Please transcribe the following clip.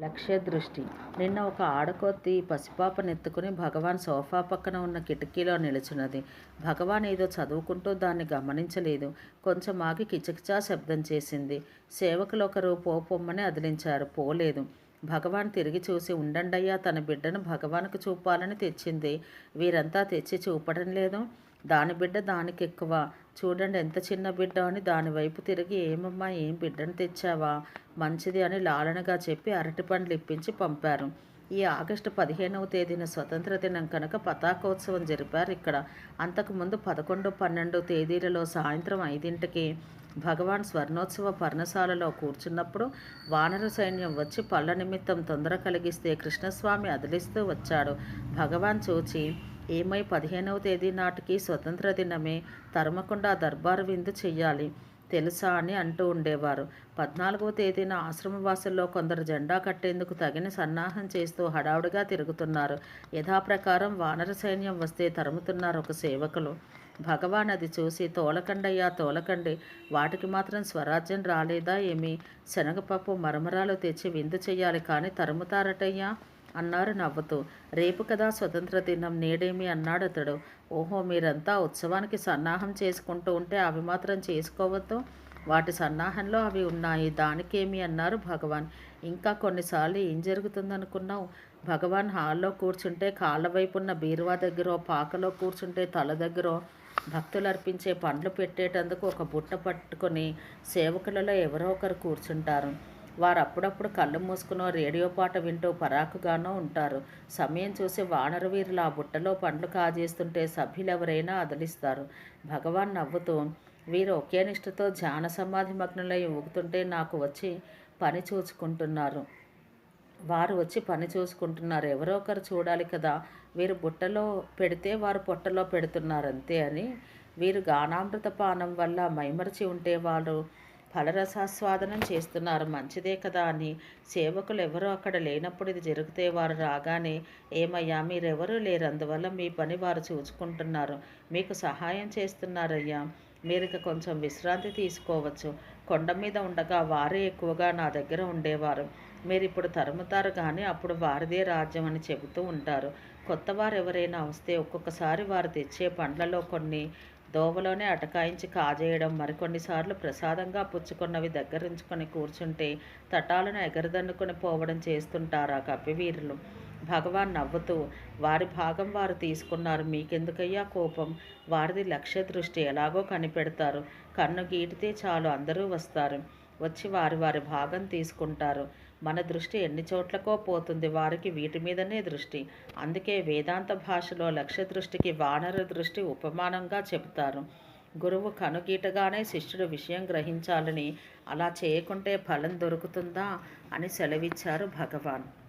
లక్ష్య దృష్టి నిన్న ఒక ఆడకొత్తి పసిపాపనెత్తుకుని భగవాన్ సోఫా పక్కన ఉన్న కిటికీలో నిలుచున్నది. భగవాన్ ఏదో చదువుకుంటూ దాన్ని గమనించలేదు. కొంచెం ఆగి కిచకిచా శబ్దం చేసింది. సేవకులొకరు పోపొమ్మని అదిలించారు. పోలేదు. భగవాన్ తిరిగి చూసి ఉండండయ్యా తన బిడ్డను భగవాన్కు చూపాలని తెచ్చింది. వీరంతా తెచ్చి చూపడం లేదు. దాని బిడ్డ దానికి ఎక్కువ చూడండి ఎంత చిన్న బిడ్డ అని దాని వైపు తిరిగి ఏమమ్మా ఏం బిడ్డను తెచ్చావా? మంచిది అని లాలనగా చెప్పి అరటిపండ్లు ఇప్పించి పంపారు. ఈ ఆగస్టు పదిహేనవ తేదీన స్వతంత్ర దినం కనుక పతాకోత్సవం జరిపారు ఇక్కడ. అంతకుముందు పదకొండు పన్నెండు తేదీలలో సాయంత్రం ఐదింటికి భగవాన్ స్వర్ణోత్సవ పర్ణశాలలో కూర్చున్నప్పుడు వానర సైన్యం వచ్చి పళ్ళ నిమిత్తం తొందర కలిగిస్తే కృష్ణస్వామి అదిలిస్తూ వచ్చాడు. భగవాన్ చూచి ఏమై పదిహేనవ తేదీ నాటికి స్వతంత్ర దినమే తరమకుండా దర్బారు విందు చెయ్యాలి తెలుసా అని అంటూ ఉండేవారు. పద్నాలుగవ తేదీన ఆశ్రమవాసుల్లో కొందరు జెండా కట్టేందుకు తగిన సన్నాహం చేస్తూ హడావుడిగా తిరుగుతున్నారు. యథాప్రకారం వానర సైన్యం వస్తే తరుముతున్నారు ఒక సేవకులు. భగవాన్ అది చూసి తోలకండయ్యా తోలకండి. వాటికి మాత్రం స్వరాజ్యం రాలేదా ఏమి? శనగపప్పు మరమరాలు తెచ్చి విందు చెయ్యాలి కానీ తరుముతారటయ్యా. అన్నారు నవ్వుతూ. రేపు కదా స్వతంత్ర దినం నేడేమి అన్నాడు అతడు. ఓహో మీరంతా ఉత్సవానికి సన్నాహం చేసుకుంటూ ఉంటే అవి మాత్రం చేసుకోవద్దు. వాటి సన్నాహంలో అవి ఉన్నాయి. దానికేమి అన్నారు భగవాన్. ఇంకా కొన్నిసార్లు ఏం జరుగుతుందనుకున్నావు? భగవాన్ హాల్లో కూర్చుంటే కాళ్ళ వైపున్న బీరువా దగ్గర పాకలో కూర్చుంటే తల దగ్గర భక్తులు అర్పించే పండ్లు పెట్టేటందుకు ఒక బుట్ట పట్టుకొని సేవకులలో ఎవరో ఒకరు కూర్చుంటారు. వారు అప్పుడప్పుడు కళ్ళు మూసుకునో రేడియో పాట వింటూ పరాకుగానో ఉంటారు. సమయం చూసి వానరవీరులు ఆ బుట్టలో పండ్లు కాజేస్తుంటే సభ్యులెవరైనా అదలిస్తారు. భగవాన్ నవ్వుతూ వీరు ఒకే నిష్ఠతో ధ్యాన సమాధి మగ్నులై ఊగుతుంటే నాకు వచ్చి పని చూసుకుంటున్నారు వారు వచ్చి పని చూసుకుంటున్నారు. ఎవరో ఒకరు చూడాలి కదా. వీరు బుట్టలో పెడితే వారు పొట్టలో పెడుతున్నారు అంతే అని. వీరు గానామృత పానం వల్ల మైమరిచి ఉంటే వాళ్ళు ఫలరసాస్వాదనం చేస్తున్నారు. మంచిదే కదా అని. సేవకులు ఎవరో అక్కడ లేనప్పుడు ఇది జరిగితే వారు రాగానే ఏమయ్యా మీరెవరూ లేరు. అందువల్ల మీ పని వారు చూసుకుంటున్నారు. మీకు సహాయం చేస్తున్నారయ్యా. మీరు ఇక కొంచెం విశ్రాంతి తీసుకోవచ్చు. కొండ మీద ఉండగా వారే ఎక్కువగా నా దగ్గర ఉండేవారు. మీరు ఇప్పుడు తరుముతారు కానీ అప్పుడు వారిదే రాజ్యం అని చెబుతూ ఉంటారు. కొత్త వారు ఎవరైనా వస్తే ఒక్కొక్కసారి వారు తెచ్చే పండ్లలో కొన్ని దోవలోనే అటకాయించి కాజేయడం మరికొన్నిసార్లు ప్రసాదంగా పుచ్చుకున్నవి దగ్గరించుకొని కూర్చుంటే తటాలను ఎగరదన్నుకొని పోవడం చేస్తుంటారా కపివీరులు. భగవాన్ నవ్వుతూ వారి భాగం వారు తీసుకున్నారు మీకెందుకయ్యా కోపం? వారిది లక్ష్య దృష్టి ఎలాగో కనిపెడతారు. కన్ను గీటితే చాలు అందరూ వస్తారు. వచ్చి వారి వారి భాగం తీసుకుంటారు. మన దృష్టి ఎన్ని చోట్లకో పోతుంది. వారికి వీటి మీదనే దృష్టి. అందుకే వేదాంత భాషలో లక్ష్య దృష్టికి వానర దృష్టి ఉపమానంగా చెబుతారు. గురువు కనుగీటగానే శిష్యుడు విషయం గ్రహించాలని అలా చేయకుంటే ఫలం దొరుకుతుందా అని సెలవిచ్చారు భగవాన్.